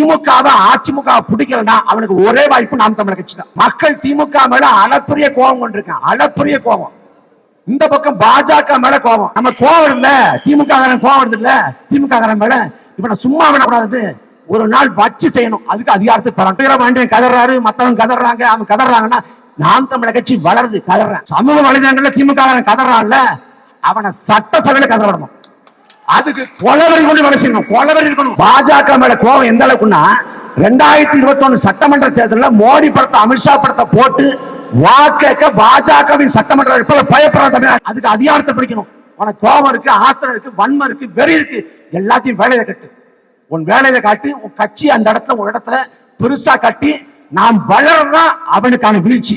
திமுகவை அதிமுக பிடிக்கலன்னா அவனுக்கு ஒரே வாய்ப்பு நாம் தமிழர் கட்சி தான். மக்கள் திமுக மேல அளப்பரிய கோபம் கொண்டிருக்கான் அளப்பரிய கோபம். இந்த பக்கம் பாஜக மேல கோபம். நம்ம கோவம் இல்ல திமுக காரன் கோவம் வருது இல்ல திமுக காரன் மேல? இப்ப நான் சும்மா விடக்கூடாது ஒரு நாள் வச்சு செய்யணும். அதுக்கு அதிகாரத்தை பெறணும். கதறாரு மத்தவங்க கதறாங்க அவன் கதறாங்கன்னா நாம் தமிழர் கட்சி வளருது கதறான் சமூக வலைதளங்கள்ல திமுக காரன் கதறான்ல அவனை சட்டசபையில கதறணும் அதுக்கு கொலவரி கொண்டு வேலை செய்யணும். கொலவரி இருக்கணும். பாஜக மேல கோவம் எந்த அளவுக்குன்னா ரெண்டாயிரத்தி இருபத்தி ஒண்ணு சட்டமன்ற தேர்தலில் மோடி படத்தை அமித்ஷா படத்தை போட்டு வாக்கேக்க பாஜகவின் சட்டமன்ற வேட்பாளர் பயப்படுற தமிழ்நாடு. அதுக்கு அதிகாரத்தை பிடிக்கணும். உனக்கு கோபம் இருக்கு ஆத்திரம் இருக்கு வன்மம் இருக்கு வெறி இருக்கு. எல்லாத்தையும் வேலையை கட்டு. உன் வேலையை காட்டி உன் கட்சி அந்த இடத்துல ஒரு இடத்துல பெருசா கட்டி நாம் வளர்றதுதான் அவனுக்கான வீழ்ச்சி.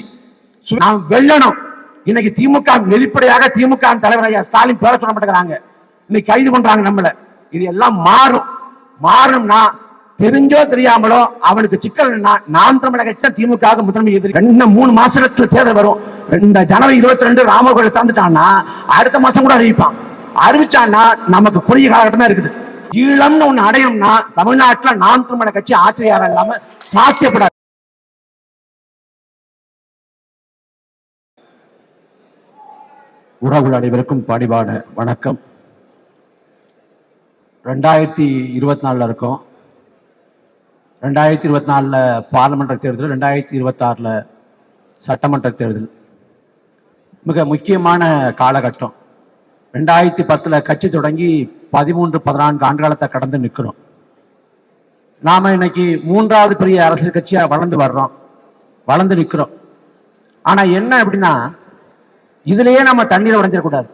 நாம் வெல்லணும். இன்னைக்கு திமுக வெளிப்படையாக திமுக தலைவர் ஐயா ஸ்டாலின் பேர சொல்ல மாட்டேங்கிறாங்க. இன்னைக்கு கைது பண்றாங்க நம்மள. இது எல்லாம் மாறும். மாறும்னா தெரிஞ்சோ தெரியாமலோ அவனுக்கு சிக்கல் நாம் தமிழக திமுக முதன்மை எதிரி. ரெண்டு மூணு மாசத்துல தேர்தல் வரும். ரெண்டு ஜனவரி இருபத்தி ரெண்டு ராமகோயில் தந்துட்டான்னா அடுத்த மாசம் கூட அறிவிப்பான். அறிவிச்சான்னா நமக்கு குறுகிய காலகட்டம் தான் இருக்குது. ஈழம்னு ஒண்ணு அடையணும்னா தமிழ்நாட்டுல நாம் தமிழக கட்சி ஆட்சியாளர் இல்லாம சாத்தியப்படாது. உறவுகள் அனைவருக்கும் பணிவான வணக்கம். ரெண்டாயிரத்தி இருபத்தி நாலில் இருக்கோம். ரெண்டாயிரத்தி இருபத்தி நாலில் பார்லமெண்ட் தேர்தல் ரெண்டாயிரத்தி இருபத்தாறில் சட்டமன்ற தேர்தல். மிக முக்கியமான காலகட்டம். ரெண்டாயிரத்தி பத்தில் கட்சி தொடங்கி பதிமூன்று பதினான்கு ஆண்டுகாலத்தை கடந்து நிற்கிறோம் நாம் இன்னைக்கு மூன்றாவது பெரிய அரசியல் கட்சியாக வளர்ந்து வர்றோம். வளர்ந்து நிற்கிறோம் ஆனால் என்ன அப்படின்னா இதுலேயே நம்ம தண்ணீரை உடைஞ்சிடக்கூடாது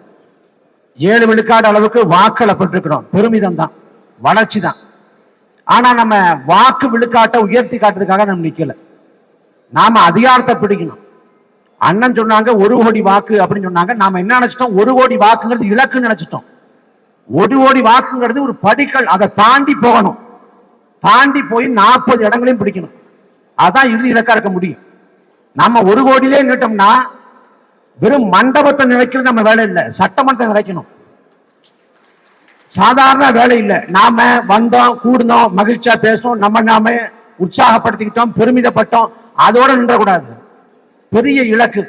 ஏழு விழுக்காடு அளவுக்கு வாக்களை பெற்றிருக்கிறோம். பெருமிதம் தான் வளர்ச்சி தான் ஆனா நம்ம வாக்கு விழுக்காட்டை உயர்த்தி காட்டுறதுக்காக நம்ம நிக்கல. நாம அதிகாரத்தை பிடிக்கணும். அண்ணன் சொன்னாங்க ஒரு கோடி வாக்கு அப்படின்னு சொன்னாங்க. நாம என்ன நினைச்சிட்டோம்? ஒரு கோடி வாக்குங்கிறது இலக்குன்னு நினைச்சிட்டோம். ஒரு கோடி வாக்குங்கிறது ஒரு படிக்கல். அதை தாண்டி போகணும். தாண்டி போய் நாற்பது இடங்களையும் பிடிக்கணும். அதான் இறுதி இலக்கா இருக்க முடியும். நம்ம ஒரு கோடியிலே நிட்டோம்னா வெறும் மண்டபத்தை நினைக்கிறது நம்ம வேலை இல்லை சட்டமன்றத்தை நினைக்கணும். சாதாரண வேலை இல்லை. நாம வந்தோம் கூடுனோம் மகிழ்ச்சியா பேசணும் நம்ம நாம உற்சாகப்படுத்திக்கிட்டோம் பெருமிதப்பட்டோம் அதோட நின்றக்கூடாது. பெரிய இலக்கு.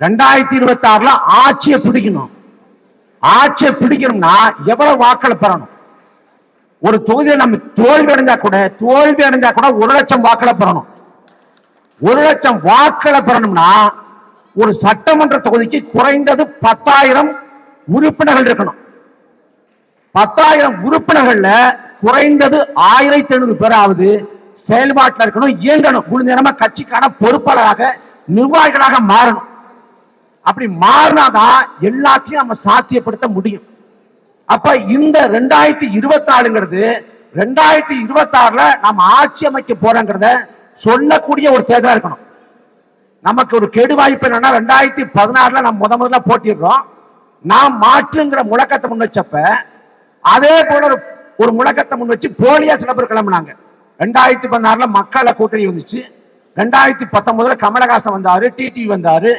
ரெண்டாயிரத்தி இருபத்தி ஆறுல ஆட்சியை பிடிக்கணும். ஆட்சியை பிடிக்கணும்னா எவ்வளவு வாக்களை பெறணும்? ஒரு தொகுதியில் நம்ம தோல்வி அடைஞ்சா கூட தோல்வி அடைஞ்சா கூட ஒரு லட்சம் வாக்களை பெறணும். ஒரு லட்சம் வாக்களை பெறணும்னா ஒரு சட்டமன்ற தொகுதிக்கு குறைந்தது பத்தாயிரம் உறுப்பினர்கள் இருக்கணும். பத்தாயிரம் உறுப்பினர்கள்ல குறைந்தது ஆயிரத்தி ஐநூறு பேராவது செயல்பாட்டில் இருக்கணும் இயங்கணும். முழு நேரமா கட்சிக்கான பொறுப்பாளராக நிர்வாகிகளாக மாறணும். அப்படி மாறினாதான் எல்லாத்தையும் நம்ம சாத்தியப்படுத்த முடியும். அப்ப இந்த ரெண்டாயிரத்தி இருபத்தி நாலுங்கிறது ரெண்டாயிரத்தி இருபத்தி ஆறுல நம்ம ஆட்சி அமைக்க போறோங்கிறத சொல்லக்கூடிய ஒரு தேர்தலா இருக்கணும். நமக்கு ஒரு கெடு வாய்ப்பு என்னன்னா ரெண்டாயிரத்தி பதினாறுல நம்ம முத முதல்ல போட்டிடுறோம் நாம் மாற்றுங்கிற முழக்கத்தை முன் வச்சப்ப அதே போல ஒரு ஒரு முழக்கத்தை முன் வச்சு போலியா சில பேர் கிளம்புனாங்க. ரெண்டாயிரத்தி பதினாறுல மக்களை கூட்டணி வந்துச்சு. ரெண்டாயிரத்தி பத்தொன்பதுல கமலஹாசன் வந்தாரு டிடி வந்தாரு.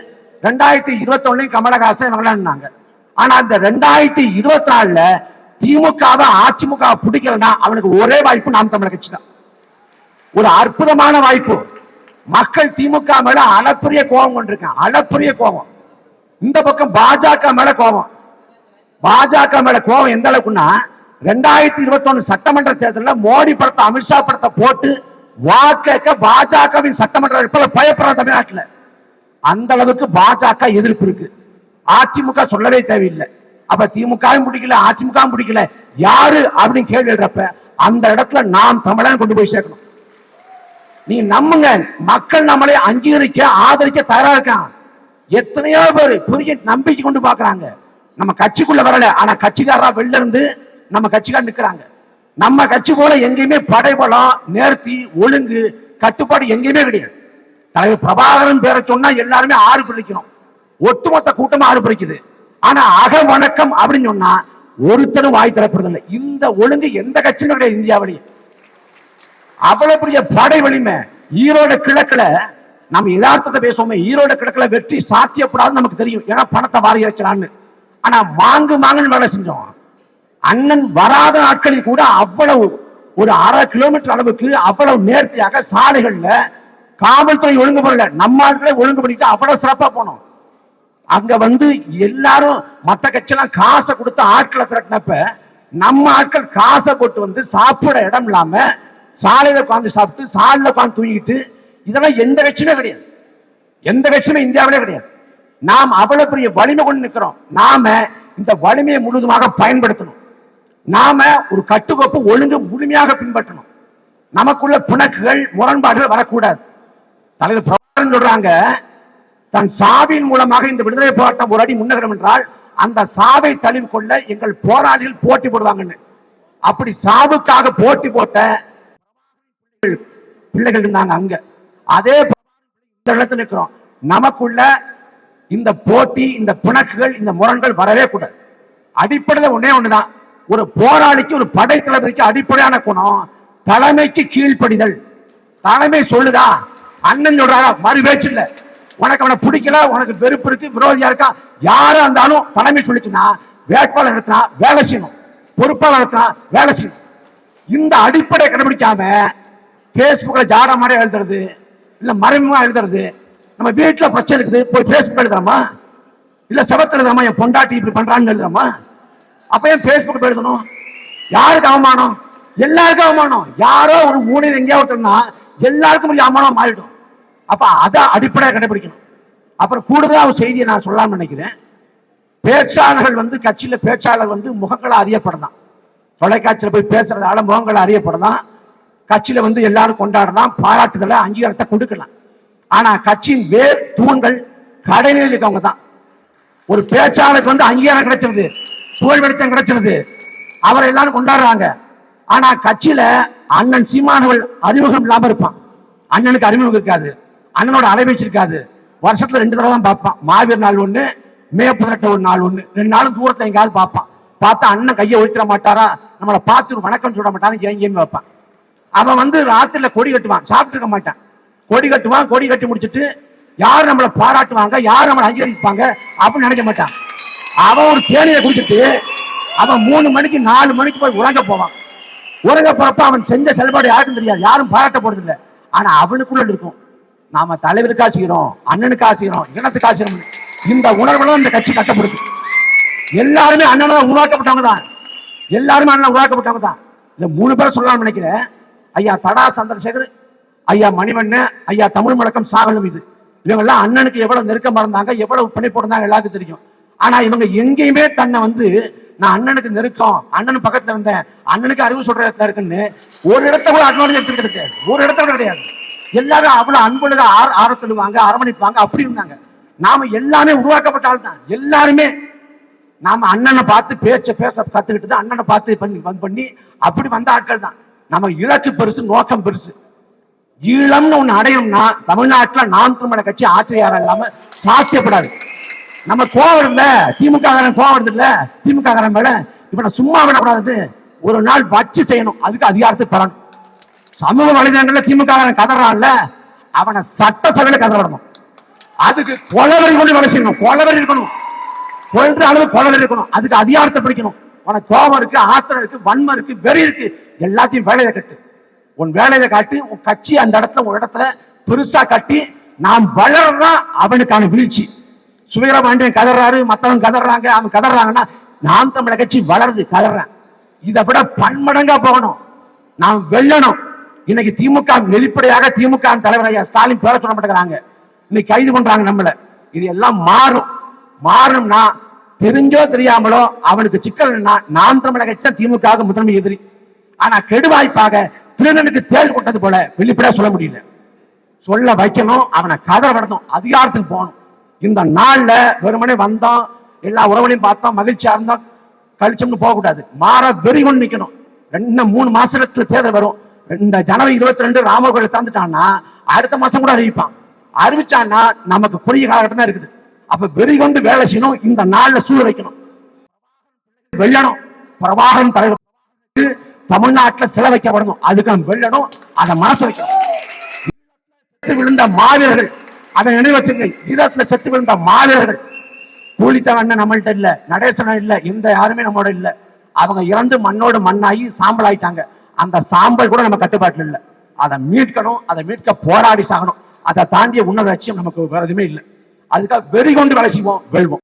ரெண்டாயிரத்தி இருபத்தி கமலஹாசன் விளையாடினாங்க. ஆனா அந்த ரெண்டாயிரத்தி இருபத்தி நாலுல திமுகவை அதிமுக பிடிக்கலன்னா அவனுக்கு ஒரே வாய்ப்பு நாம் தமிழக கட்சி தான். ஒரு அற்புதமான வாய்ப்பு. மக்கள் திமுக மேல அளப்பரிய கோபம் கொண்டிருக்கான் அளப்பரிய கோபம். இந்த பக்கம் பாஜக மேல கோபம். பாஜக மேல கோபம் எந்த அளவுக்குன்னா ரெண்டாயிரத்தி இருபத்தி ஒண்ணு சட்டமன்ற தேர்தலில் மோடி படத்தை அமித்ஷா படத்தை போட்டு வாக்கேக்க பாஜகவின் சட்டமன்ற பயப்படுற தமிழ்நாட்டில். அந்த அளவுக்கு பாஜக எதிர்ப்பு இருக்கு. அதிமுக சொல்லவே தேவையில்லை. அப்ப திமுகவும் பிடிக்கல அதிமுகவும் பிடிக்கல. யாரு அப்படின்னு கேள்வி எழுறப்ப அந்த இடத்துல நாம் தமிழன் கொண்டு போய் சேர்க்கணும். நீ நம்புங்க மக்கள் நம்மளை அங்கீகரிக்க ஆதரிக்க தயாரா இருக்கான் எத்தனையோ பேர் புரிய நம்பிக்கை கொண்டு பாக்குறாங்க. நம்ம கட்சிக்குள்ள வரல ஆனா கட்சிக்காரா வெளில இருந்து நம்ம கட்சிக்கார நிக்கிறாங்க. நம்ம கட்சி போல எங்கேயுமே படைபலம் நேர்த்தி ஒழுங்கு கட்டுப்பாடு எங்கேயுமே கிடையாது. தலைவர் பிரபாகரன் பேரை சொன்னா எல்லாருமே ஆறு பிடிக்கணும் ஒட்டுமொத்த கூட்டமா ஆறு பிடிக்குது ஆனா அக வணக்கம் அப்படின்னு சொன்னா ஒருத்தனும் வாய் திறப்பதில்லை. இந்த ஒழுங்கு எந்த கட்சியிலும் கிடையாது இந்தியாவிலேயே. அவ்வளவு பெரிய படை வலிமை. ஈரோடு கிழக்குல நம்ம யதார்த்தத்தை பேசுவோமே ஈரோடு கிழக்குல வெற்றி சாத்தியப்படாது நமக்கு தெரியும். ஏன்னா பணத்தை வாரி வைக்கிறான்னு. ஆனா மாங்கு மாங்குன்னு வேலை செஞ்சோம். அண்ணன் வராத நாட்களில் கூட அவ்வளவு ஒரு அரை கிலோமீட்டர் அளவுக்கு அவ்வளவு நேர்த்தியாக சாலைகள்ல காவல்துறை ஒழுங்கு பண்ணல. நம்ம ஆட்களை ஒழுங்கு பண்ணிட்டு அவ்வளவு சிறப்பா போனோம். அங்க வந்து எல்லாரும் மத்த கட்சியெல்லாம் காசை கொடுத்து ஆட்களை திரட்டினப்ப நம்ம ஆட்கள் காசை போட்டு வந்து சாப்பிட இடம் இல்லாம சாலையில் உட்காந்து சாப்பிட்டு சாலையில் உட்காந்து தூங்கிட்டு இதெல்லாம் எந்த கட்சியுமே கிடையாது. எந்த கட்சியுமே இந்தியாவிலே கிடையாது. நாம் அவ்வளவு பெரிய வலிமை கொண்டு நிற்கிறோம். நாம இந்த வலிமையை முழுதுமாக பயன்படுத்தணும். நாம ஒரு கட்டுக்கோப்பு ஒழுங்கு முழுமையாக பின்பற்றணும். நமக்குள்ள பிணக்குகள் முரண்பாடுகள் வரக்கூடாது. தலைவர் பிரபாகரன் சொல்றாங்க தன் சாவின் மூலமாக இந்த விடுதலை போராட்டம் ஒரு அடி முன்னகரம் என்றால் அந்த சாவை தழுவிக்கொள்ள எங்கள் போராளிகள் போட்டி போடுவாங்கன்னு. அப்படி சாவுக்காக போட்டி போட்ட பிள்ளைகள் இருந்தாங்க அங்க. அதே இந்த இடத்துல இருக்கிறோம் நமக்குள்ள இந்த போட்டி இந்த பிணக்குகள் இந்த முரண்கள் வரவே கூடாது. அடிப்படையில் ஒன்னே ஒண்ணுதான். ஒரு போராளிக்கு ஒரு படை தளபதிக்கு அடிப்படையான குணம் தலைமைக்கு கீழ்ப்படிதல். தலைமை சொல்லுதா? அண்ணன் சொல்றாரா? மறு பேச்சு இல்ல. உனக்கு அவனை பிடிக்கல உனக்கு வெறுப்பு இருக்கு விரோதியா இருக்கா? யாரா இருந்தாலும் தலைமை சொல்லிச்சுன்னா வேட்பாளர் நடத்தினா வேலை செய்யணும். பொறுப்பாளர் நடத்தினா வேலை செய்யணும். இந்த அடிப்படை கடைபிடிக்காம ஃபேஸ்புக்கில் ஜாட மாதிரி எழுதுறது இல்லை மறைமுகமாக எழுதுறது. நம்ம வீட்டில் பிரச்சனை இருக்குது போய் ஃபேஸ்புக் எழுதுறோமா இல்லை செவத்தில் எழுதுறமா என் பொண்டாட்டி இப்படி பண்ணுறான்னு எழுதுறோமா அப்போ ஏன் ஃபேஸ்புக் எழுதணும்? யாருக்கு அவமானம்? எல்லாருக்கும் அவமானம். யாரோ ஒரு மூலையில் எங்கேயோ ஒருத்தர்னா எல்லாருக்கும் ஒரு அவமானம் மாறிடும். அப்போ அதை அடிப்படையாக கடைபிடிக்கணும். அப்புறம் கூடுதலாக ஒரு செய்தியை நான் சொல்லலாம்னு நினைக்கிறேன். பேச்சாளர்கள் வந்து கட்சியில் பேச்சாளர் வந்து முகங்களை அறியப்படலாம். தொலைக்காட்சியில் போய் பேசுறதால முகங்களை அறியப்படலாம். கட்சியில வந்து எல்லாரும் கொண்டாடலாம் பாராட்டுதல அங்கீகாரத்தை கொடுக்கலாம் ஆனா கட்சியின் வேர் தூண்கள் கடைநிலையில் இருக்கவங்க தான் ஒரு பேச்சாளருக்கு வந்து அங்கீகாரம் கிடைச்சிருது புகழ் வெளிச்சம் கிடைச்சிருது அவரை எல்லாரும் கொண்டாடுறாங்க ஆனா கட்சியில அண்ணன் சீமானவள் அறிமுகம் இல்லாம இருப்பான் அண்ணனுக்கு அறிமுகம் இருக்காது அண்ணனோட அலைவீச்சு இருக்காது வருஷத்துல ரெண்டு தடவை தான் பார்ப்பான் மாவீர் நாள் ஒண்ணு மே பதினெட்டு ஒரு நாள் ஒண்ணு ரெண்டு நாளும் தூரத்தை எங்கேயாவது பார்ப்பான் பார்த்தா அண்ணன் கையை ஒழித்திட மாட்டாரா நம்மளை பார்த்து வணக்கம் சொல்ல மாட்டாரா எங்கேயும் வைப்பான் அவன் வந்து ராத்திரில கொடி கட்டுவான். சாப்பிட்டு இருக்க மாட்டான். கொடி கட்டுவான் கொடி கட்டி முடிச்சிட்டு யார் நம்மளை பாராட்டுவாங்க யார் நம்மளை அங்கீகரிப்பாங்க அப்படின்னு நினைக்க மாட்டான். அவன் ஒரு தேனியை குடிச்சிட்டு அவன் மூணு மணிக்கு நாலு மணிக்கு போய் உறங்க போவான். உறங்க போறப்ப அவன் செஞ்ச செயல்பாடு யாருக்கும் தெரியாது. யாரும் பாராட்ட போறது இல்லை. ஆனா அவனுக்குள்ள இருக்கும். நாம தலைவருக்கா செய்கிறோம் அண்ணனுக்கா செய்கிறோம் இனத்துக்கா செய்கிறோம் இந்த உணர்வுல இந்த கட்சி கட்டப்படுது. எல்லாருமே அண்ணனை உருவாக்கப்பட்டவங்க தான். எல்லாருமே அண்ணன் உருவாக்கப்பட்டவங்க தான். இந்த மூணு பேரை சொல்லலாம்னு நினைக்கிறேன். ஐயா தடா சந்திரசேகர் ஐயா மணிவண்ண ஐயா தமிழ் முழக்கம் சாகலம் இது. இவங்கெல்லாம் அண்ணனுக்கு எவ்வளவு நெருக்கமா இருந்தாங்க எவ்வளவு பண்ணி போட்டிருந்தாங்க எல்லாருக்கும் தெரியும். ஆனா இவங்க எங்கேயுமே தன்னை வந்து நான் அண்ணனுக்கு நெருக்கம் அண்ணன் பக்கத்துல இருந்தேன் அண்ணனுக்கு அறிவு சொல்ற இடத்துல இருக்குன்னு ஒரு இடத்த கூட அட்வான்ஸ் எடுத்துக்கிட்டு இருக்கு. ஒரு இடத்த கூட கிடையாது. எல்லாரும் அவ்வளவு அன்புலக ஆர் ஆரத்தழுவாங்க அரவணைப்பாங்க அப்படி இருந்தாங்க. நாம எல்லாமே உருவாக்கப்பட்ட ஆள் தான். எல்லாருமே நாம அண்ணனை பார்த்து பேச்ச பேச கத்துக்கிட்டு தான் அண்ணனை பார்த்து பண்ணி பண்ணி அப்படி வந்த ஆட்கள் தான். நம்ம இலக்கு பெருசு நோக்கம் பெருசு. ஈழம்னு ஒண்ணு அடையணும்னா தமிழ்நாட்டுல நாம் திருமண கட்சி ஆச்சரியாரம் இல்லாம சாத்தியப்படாது. நம்ம கோவம் இல்ல திமுக காரன் கோவம் வருது இல்ல திமுக காரன் மேல இவனை சும்மா விடக்கூடாது ஒரு நாள் வச்சு செய்யணும். அதுக்கு அதிகாரத்தை பெறணும். சமூக வலைதளங்கள்ல திமுக காரன் கதறான்ல அவனை சட்டசபையில கதறணும். அதுக்கு கொலவரி கொண்டு வேலை செய்யணும். கொலவரி இருக்கணும். கொள்ற அளவு கொலவரி இருக்கணும். அதுக்கு அதிகாரத்தை பிடிக்கணும். உனக்கு கோபம் இருக்கு ஆத்திரம் இருக்கு வன்மம் இருக்கு வெறி இருக்கு எல்லாத்தையும் வேலையை கட்டு. உன் வேலையை காட்டி உன் கட்சி அந்த இடத்துல ஒரு இடத்துல பெருசா கட்டி நாம் வளர்றதா அவனுக்கான வீழ்ச்சி. சுவீரபாண்டியன் கதறாரு மத்தவங்க கதறாங்க அவன் கதறாங்கன்னா நாம் தமிழக கட்சி வளருது கதறான். இதை விட பன்மடங்கா போகணும். நாம் வெல்லணும். இன்னைக்கு திமுக வெளிப்படையாக திமுக தலைவர் ஐயா ஸ்டாலின் பேர சொல்ல மாட்டேங்கிறாங்க. இன்னைக்கு கைது பண்றாங்க நம்மள. இது எல்லாம் மாறும். மாறணும்னா தெரிஞ்சோ தெரியாமலோ அவனுக்கு சிக்கல்னா நான் தமிழக கட்சி திமுக முதன்மை எதிரி. ஆனா கெடுவாய்ப்பாக திருநனுக்கு தேள் கொட்டது போல வெளிப்படையா சொல்ல முடியல. சொல்ல வைக்கணும் அவனை கதற விடணும் அதிகாரத்துக்கு போகணும். இந்த நாள்ல வெறுமனே வந்தோம் எல்லா உறவுகளையும் பார்த்தோம் மகிழ்ச்சியா இருந்தோம் கழிச்சோம்னு போக கூடாது. மாற வெறி கொண்டு நிக்கணும். ரெண்டு மூணு மாசத்துல தேர்தல் வரும். இந்த ஜனவரி இருபத்தி ரெண்டு ராமகோயில் திறந்துட்டான்னா தந்துட்டான்னா அடுத்த மாசம் கூட அறிவிப்பான். அறிவிச்சான்னா நமக்கு குறுகிய காலகட்டம் தான் இருக்குது. அப்ப வெறி கொண்டு வேலை செய்யணும். இந்த நாள்ல சூழ வைக்கணும். வெல்லணும். பிரபாகரன் தலைவர் தமிழ்நாட்டுல செலவைக்கப்படணும் அதுக்கு நம்ம வெல்லணும். அதை மனசு வைக்கணும். செத்து விழுந்த மாவீரர்கள் அதை நினைவு ஈரத்துல செத்து விழுந்த மாவீரர்கள். பூலித்தவண்ண நம்மள்ட்ட இல்ல நடேசன் இல்ல இந்த யாருமே நம்மளோட இல்ல. அவங்க இறந்து மண்ணோடு மண்ணாகி சாம்பல் ஆயிட்டாங்க. அந்த சாம்பல் கூட நம்ம கட்டுப்பாட்டில் இல்லை. அதை மீட்கணும். அதை மீட்க போராடி சாகணும். அதை தாண்டிய உன்னத லட்சியம் நமக்கு வேற எதுவுமே இல்லை. அதுக்காக வெறி கொண்டு வேலை செய்வோம் வெல்வோம்.